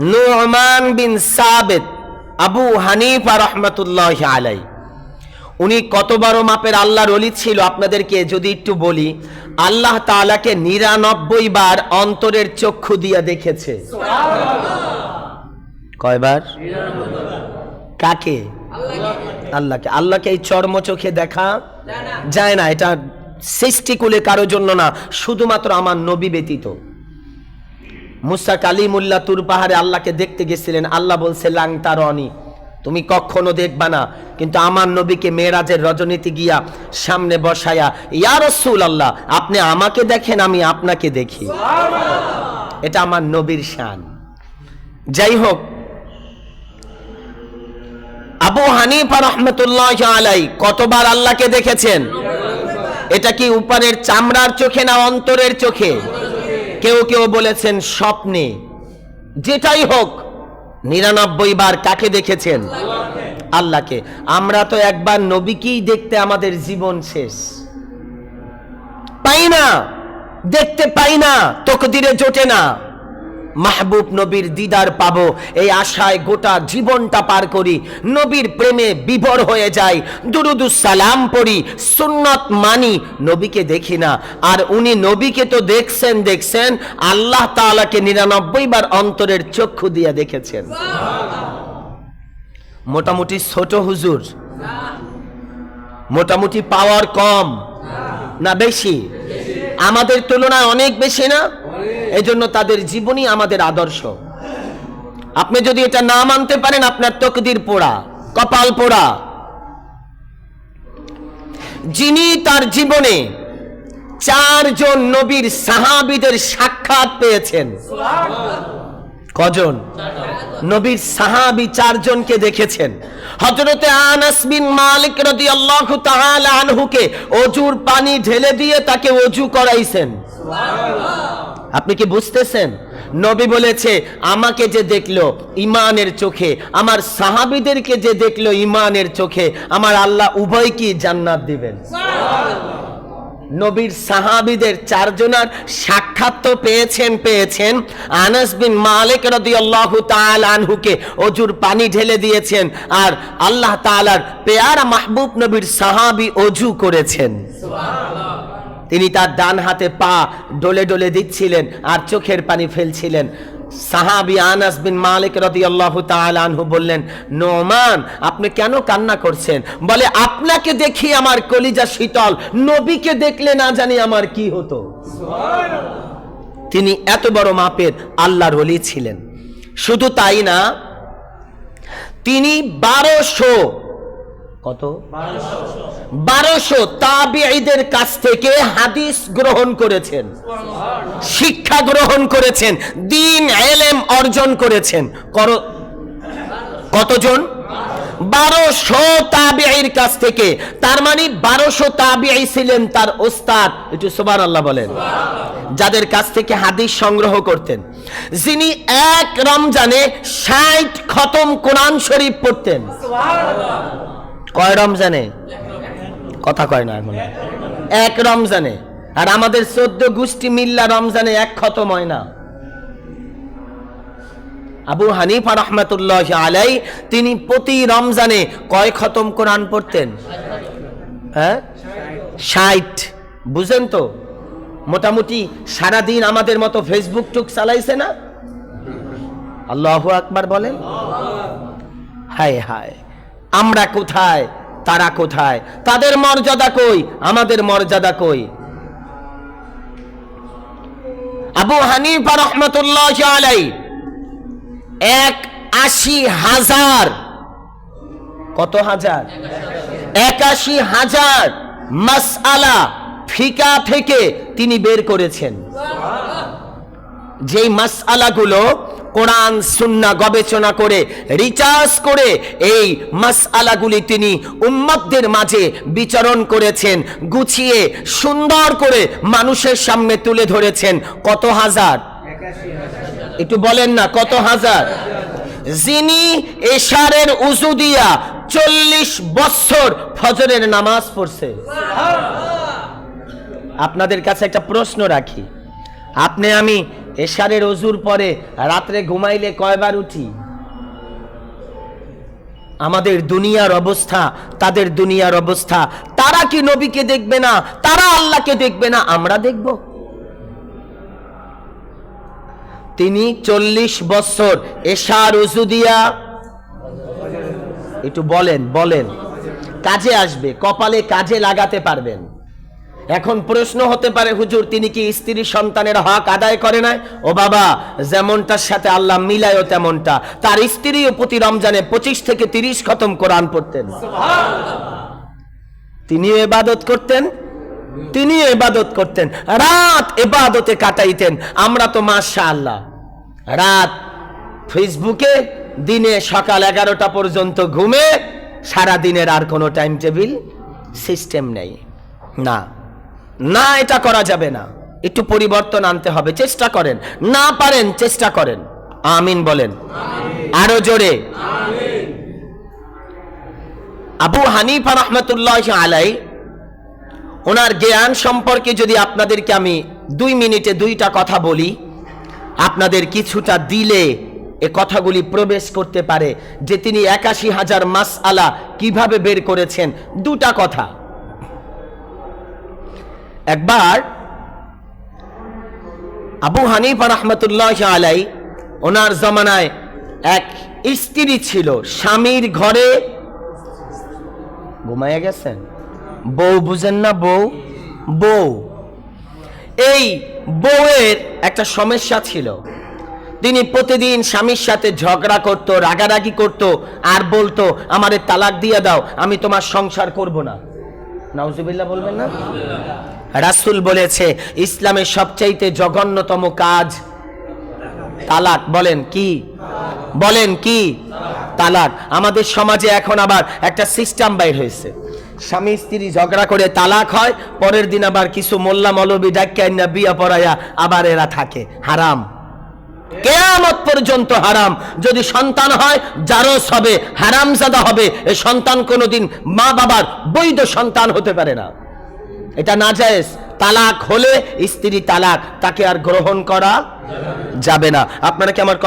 নুরমান বিন সাবেদ আবু হানিফা রহমতুল্লাহ আলাই। উনি কত বড় মাপের আল্লাহর অলি ছিল আপনাদেরকে যদি একটু বলি আল্লাহ তাআলাকে নিরানব্বই বার অন্তরের চক্ষু দিয়া দেখেছে। কয়বার? কাকে? আল্লাহকে। আল্লাহকে। এই চর্ম চোখে দেখা যায় না এটা সৃষ্টিকুলে কারও জন্য না শুধুমাত্র আমার নবী ব্যতীত। মুসা কালিমুল্লাহ তুর পাহাড়ে আল্লাহকে দেখতে গেছিলেন। আল্লাহ বলছে লাংতা রনি তুমি কখনো দেখবা না। কিন্তু আমার নবীকে মেয়েরাজের রজনীতি গিয়া সামনে বসায়া ইয়া রসুল আল্লাহ আপনি আমাকে দেখেন আমি আপনাকে দেখি। এটা আমার নবীর শান। যাই হোক আবু হানিফা রহমতুল্লাহ আলাই কতবার আল্লাহকে দেখেছেন? এটা কি উপরের চামড়ার চোখে না অন্তরের চোখে? কেউ কেউ বলেছেন স্বপ্নে। যেটাই হোক, নিরানব্বই বার কাকে দেখেছেন? আল্লাহকে। আমরা তো একবার নবীকেই দেখতে আমাদের জীবন শেষ। পাই না? দেখতে পাই না, তকদিরে জোটে না। মাহবুব নবীর দিদার পাবো। এই আশায় গোটা জীবনটা পার করি। নবীর প্রেমে বিভোর হয়ে যাই। দুরুদুস সালাম পড়ি, সুন্নত মানি, নবীকে দেখি না। আর উনি নবীকে তো দেখছেন দেখছেন, আল্লাহ তাআলাকে নিরানব্বই বার অন্তরের চক্ষু দিয়ে দেখেছেন। মোটামুটি ছোট হুজুর। মোটামুটি পাওয়ার কম। না, বেশি? আমাদের তুলনায় অনেক বেশি না? এই জন্য তাদের জীবনই আমাদের আদর্শ। আপনি যদি এটা না মানতে পারেন, আপনার তকদির পোড়া, কপাল পোড়া। যিনি তার জীবনে চারজন নবীর সাহাবিদের সাক্ষাৎ পেয়েছেন। কজন? নবীর সাহাবি চারজনকে দেখেছেন। হজরতে আনাস বিন মালিক রাদিয়াল্লাহু তাআলা আনহুকে অজুর পানি ঢেলে দিয়ে তাকে অজু করাইছেন। আপনি কি বুঝতেছেন? নবী বলেছে আমাকে যে দেখল ইমানের চোখে আমার সাহাবিদেরকে যে দেখল ইমানের চোখে আমার আল্লাহ উভয় কি জান্নাত দিবেন? নবীর সাহাবিদের চারজনার সাক্ষাৎ তো পেয়েছেন পেয়েছেন। আনাস বিন মালিক রাদিয়াল্লাহু তাআলা আনহুকে অজুর পানি ঢেলে দিয়েছেন আর আল্লাহ তাআলার পেয়ারা মাহবুব নবীর সাহাবী অজু করেছেন। তিনি তার ডান হাতে পা ডলে ডলে দিচ্ছিলেন আর চোখের পানি ফেলছিলেন। সাহাবি আনাস বিন মালিক রাদিয়াল্লাহু তাআলা আনহু বললেন নোমান আপনি কেন কান্না করছেন? বলে আপনাকে দেখি আমার কলিজা শীতল নবীকে দেখলে না জানি আমার কি হতো। তিনি এত বড় মাপের আল্লাহর ওলি ছিলেন। শুধু তাই না তিনি বারোশো কত? বারোশো। কাছ থেকে হাদিস গ্রহণ করেছেন, শিক্ষা গ্রহণ করেছেন, দিন এলেম অর্জন করেছেন। কতজন? বারোশো তাবিঈর কাছ থেকে। তার মানে বারোশো তাবিঈ ছিলেন তার ওস্তাদ। একটু সুবান আল্লাহ বলেন। যাদের কাছ থেকে হাদিস সংগ্রহ করতেন। যিনি এক রমজানে ষাট খতম কোরআন শরীফ পড়তেন। কয় রমজানে? কথা কয় না এখন। এক রমজানে। আর আমাদের চোদ্দ গোষ্ঠী মিল্লা রমজানে এক খতম হয় না। আবু হানিফা রহমতুল্লাহ আলাই তিনি প্রতি রমজানে কয় খতম কোরআন পড়তেন? হ্যাঁ? ষাট। বুঝেন তো? মোটামুটি সারাদিন আমাদের মতো ফেসবুক টুক চালাইছে না? আল্লাহ আকবার বলেন? হায় হায়। আমরা কোথায়? তারা কোথায়? তাদের মর্যাদা কই? আমাদের মর্যাদা কই? আবু হানিফা রহমতুল্লাহ আলাই এক আশি হাজার। কত হাজার? একাশি হাজার মাসআলা ফিকা থেকে তিনি বের করেছেন। যেই মাসআলাগুলো কোরআন, সুন্না গবেষণা করে রিচার্জ করে এই মাসআলাগুলি তিনি উম্মতদের মাঝে বিচরণ করেছেন, গুছিয়ে, সুন্দর করে মানুষের সামনে তুলে ধরেছেন। কত হাজার? একটু বলেন না, কত হাজার? যিনি এশারের উজু দিয়া চল্লিশ বছর ফজরের নামাজ পড়ছে। আপনাদের কাছে একটা প্রশ্ন রাখি। আপনি আমি এশারের অজুর পরে রাত্রে ঘুমাইলে কয়বার উঠি? আমাদের দুনিয়ার অবস্থা, তাদের দুনিয়ার অবস্থা। তারা কি নবীকে দেখবে না? তারা আল্লাহকে দেখবে না? আমরা দেখব। তিনি চল্লিশ বছর এশার উজু দিয়া একটু বলেন বলেন। কাজে আসবে, কপালে কাজে লাগাতে পারবেন। এখন প্রশ্ন হতে পারে, হুজুর, তিনি কি স্ত্রী সন্তানের হক আদায় করে না ও বাবা, যেমনটার সাথে আল্লাহ মিলায়ও তেমনটা। তার স্ত্রীও প্রতি রমজানে পঁচিশ থেকে তিরিশ খতম কোরআন পড়তেন। তিনিও এবাদত করতেন, তিনিও এবাদত করতেন। রাত এবাদতে কাটাইতেন। আমরা তো মাশা আল্লাহ রাত ফেসবুকে দিনে সকাল এগারোটা পর্যন্ত ঘুমে সারা দিনের আর কোনো টাইম টেবিল, সিস্টেম নেই। না। না এটা করা যাবে না। একটু পরিবর্তন আনতে হবে চেষ্টা করেন। না পারেন চেষ্টা করেন। আমিন বলেন। আরও জোরে। আবু হানিফা রহমতুল্লাহ আলাই ওনার জ্ঞান সম্পর্কে যদি আপনাদেরকে আমি দুই মিনিটে দুইটা কথা বলি আপনাদের কিছুটা দিলে এ কথাগুলি প্রবেশ করতে পারে যে তিনি একাশি হাজার মাস আলা কীভাবে বের করেছেন। দুটা কথা। একবার আবু হানিফা রহমতুল্লাহ আলাই ওনার জমানায় এক স্ত্রী ছিল, স্বামীর ঘরে ঘুমাইয়া গেছেন। বউ বুঝেন না বউ? বউ। এই বউয়ের একটা সমস্যা ছিল। তিনি প্রতিদিন স্বামীর সাথে ঝগড়া করত, রাগারাগি করত, আর বলতো, আমারে তালাক দিয়ে দাও, আমি তোমার সংসার করব না। নাউজুবিল্লাহ বলবেন না? রাসূল বলেছে, ইসলামের সবচাইতে জঘন্যতম কাজ তালাক। বলেন কি? বলেন কি? তালাক। আমাদের সমাজে এখন আবার একটা সিস্টেম বাইর হয়েছে। স্বামী স্ত্রী ঝগড়া করে তালাক হয়, পরের দিন আবার কিছু মোল্লা মৌলবি না বিয়া পড়াইয়া আবার এরা থাকে। হারাম। কেয়ামত পর্যন্ত হারাম। যদি সন্তান হয় জারস হবে, হারামজাদা হবে, এ সন্তান কোনোদিন মা বাবার বৈধ সন্তান হতে পারে না। এটা না জায়েজ তালাক হলে স্ত্রী তালাক, তাকে আর গ্রহণ করা যাবে না। আপনারা কি আমার